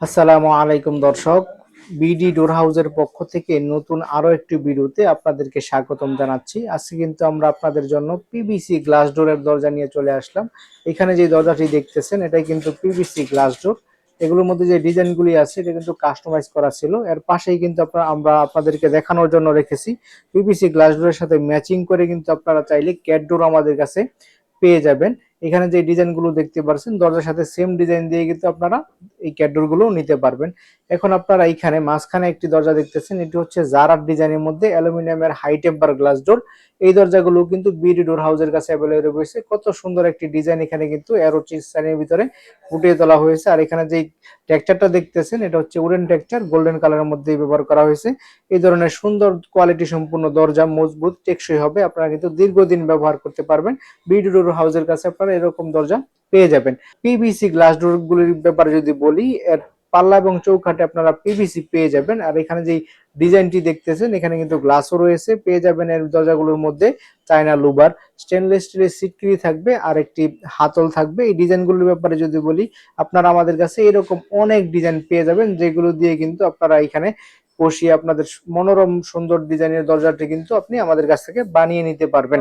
আসসালামু আলাইকুম দর্শক। বিডি ডোর হাউসের পক্ষ থেকে নতুন আরও একটি ভিডিওতে আপনাদেরকে স্বাগতম জানাচ্ছি। আজকে কিন্তু আমরা আপনাদের জন্য পিভিসি গ্লাস ডোরের দরজা নিয়ে চলে আসলাম। এখানে যে দরজাটি দেখতেছেন, এটাই কিন্তু পিভিসি গ্লাস ডোর এগুলোর মধ্যে যে ডিজাইনগুলি আছে, এটা কিন্তু কাস্টমাইজ করা ছিল। এর পাশেই কিন্তু আমরা আপনাদেরকে দেখানোর জন্য রেখেছি। পিভিসি গ্লাস ডোরের সাথে ম্যাচিং করে কিন্তু আপনারা চাইলে ক্যাট ডোর আমাদের কাছে পেয়ে যাবেন। এখানে যে ডিজাইনগুলো দেখতে পারছেন, দরজার সাথে সেম ডিজাইন দিয়ে কিন্তু আপনারা এই ক্যাটডোরগুলো নিতে পারবেন। এখন আপনারা এইখানে মাঝখানে একটি দরজা দেখতেছেন, এটি হচ্ছে জারার ডিজাইনের মধ্যে অ্যালুমিনিয়ামের হাই টেম্পার গ্লাস ডোর এই দরজাগুলো কিন্তু বিডি ডোর হাউসের কাছে অ্যাভেলেবল রয়েছে। কত সুন্দর একটি ডিজাইন এখানে কিন্তু অ্যারোচিস সাইনের ভিতরে ফুটিয়ে তোলা হয়েছে। আর এখানে যে টেক্সচারটা দেখতেছেন, এটা হচ্ছে উডেন টেক্সচার গোল্ডেন কালারের মধ্যে ব্যবহার করা হয়েছে। এই ধরনের সুন্দর কোয়ালিটি সম্পূর্ণ দরজা মজবুত, টেকসই হবে। আপনারা কিন্তু দীর্ঘদিন ব্যবহার করতে পারবেন। বিডি ডোর হাউসের কাছে আপনারা এরকম দরজা পেয়ে যাবেন। পিভিসি গ্লাস ডোর গুলির ব্যাপারে যদি বলি, এর পাল্লা এবং চৌকাঠে আপনারা পিভিসি পেয়ে যাবেন। আর এখানে যে ডিজাইনটি দেখতেছেন, এখানে কিন্তু গ্লাসও রয়েছে। পেয়ে যাবেন এর দরজাগুলোর মধ্যে চায়না লুবার স্টেনলেস স্টিলের সিটকিরি থাকবে, আর একটি হাতল থাকবে। এই ডিজাইনগুলোর ব্যাপারে যদি বলি, আপনারা আমাদের কাছে এরকম অনেক ডিজাইন পেয়ে যাবেন, যেগুলো দিয়ে কিন্তু আপনারা এখানে বসিয়ে আপনাদের মনোরম, সুন্দর ডিজাইনের দরজাটি কিন্তু আপনি আমাদের কাছ থেকে বানিয়ে নিতে পারবেন।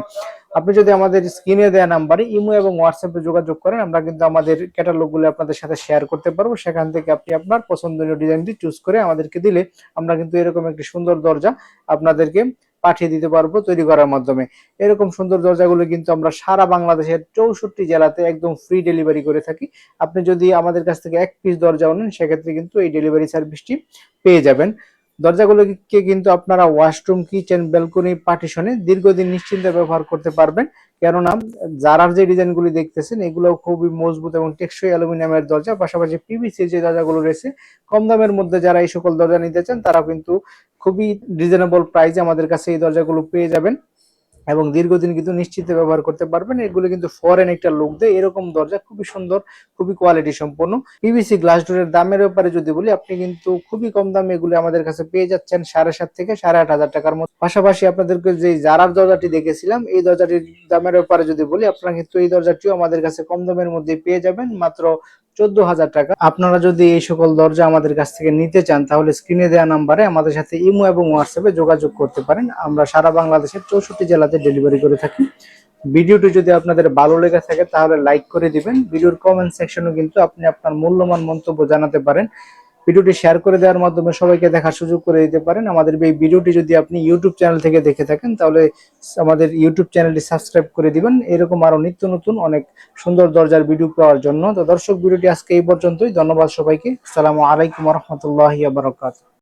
আপনি যদি আমাদের স্ক্রিনে দেওয়া নাম্বারে ইমো এবং হোয়াটসঅ্যাপে যোগাযোগ করেন, আমরা কিন্তু আমাদের ক্যাটালগুলো আপনাদের সাথে শেয়ার করতে পারব। সেখান থেকে আপনি আপনার পছন্দনীয় ডিজাইনটি চুজ করে আমাদেরকে দিলে আমরা কিন্তু এরকম একটি সুন্দর দরজা আপনাদেরকে পাঠিয়ে দিতে পারব তৈরি করার মাধ্যমে। এরকম সুন্দর দরজাগুলো কিন্তু আমরা সারা বাংলাদেশের চৌষট্টি জেলাতে একদম ফ্রি ডেলিভারি করে থাকি। আপনি যদি আমাদের কাছ থেকে এক পিস দরজা নেন, সেক্ষেত্রে কিন্তু এই ডেলিভারি সার্ভিসটি পেয়ে যাবেন। দরজাগুলোকে কিন্তু আপনারা ওয়াশরুম কিচেন ব্যালকনি পার্টিশনে দীর্ঘদিন নিশ্চিন্তে ব্যবহার করতে পারবেন। কেননা যারার যে ডিজাইনগুলি দেখতেছেন এগুলো খুবই মজবুত এবং টেকসই অ্যালুমিনিয়ামের দরজা। পাশাপাশি পিভিসি যে দরজাগুলো রয়েছে, কম দামের মধ্যে যারা এই সকল দরজা নিতে চান তারা কিন্তু খুবই রিজনেবল প্রাইসে আমাদের কাছে এই দরজাগুলো পেয়ে যাবেন। এবং দীর্ঘদিন কিন্তু নিশ্চিতে ব্যবহার করতে পারবেন। এগুলো কিন্তু ফরেন একটা লুক দেয়। এরকম দরজা খুবই সুন্দর, খুবই কোয়ালিটি সম্পন্ন। পিভিসি গ্লাস ডোরের দামের ব্যাপারে যদি বলি, আপনি কিন্তু খুবই কম দামে এগুলো আমাদের কাছে পেয়ে যাচ্ছেন সাড়ে সাত থেকে সাড়ে আট হাজার টাকার মতো। পাশাপাশি আপনাদেরকে যে জারার দরজাটি দেখেছিলাম, এই দরজাটির দামের ব্যাপারে যদি বলি, আপনারা কিন্তু এই দরজাটিও আমাদের কাছে কম দামের মধ্যে পেয়ে যাবেন। মাত্র চোদ্দ হাজার টাকা। আপনারা যদি এই সকল দরজা আমাদের কাছ থেকে নিতে চান, তাহলে স্ক্রিনে দেওয়া নাম্বারে আমাদের সাথে ইমো এবং হোয়াটসঅ্যাপে যোগাযোগ করতে পারেন। আমরা সারা বাংলাদেশের চৌষট্টি জেলাতে ডেলিভারি করে থাকি। ভিডিওটি যদি আপনাদের ভালো লেগে থাকে, তাহলে লাইক করে দিবেন। ভিডিওর কমেন্ট সেকশনে কিন্তু আপনি আপনার মূল্যমান মন্তব্য জানাতে পারেন। ভিডিওটি শেয়ার করে দেওয়ার মাধ্যমে সবাইকে দেখার সুযোগ করে দিতে পারেন। আমাদের এই ভিডিওটি যদি আপনি ইউটিউব চ্যানেল থেকে দেখে থাকেন, তাহলে আমাদের ইউটিউব চ্যানেলটি সাবস্ক্রাইব করে দিবেন। এরকম আরও নিত্য নতুন, অনেক সুন্দর দরজার ভিডিও পাওয়ার জন্য। তো দর্শক, ভিডিওটি আজকে এই পর্যন্তই। ধন্যবাদ সবাইকে। আসসালামু আলাইকুম রহমতুল্লাহ বারকাত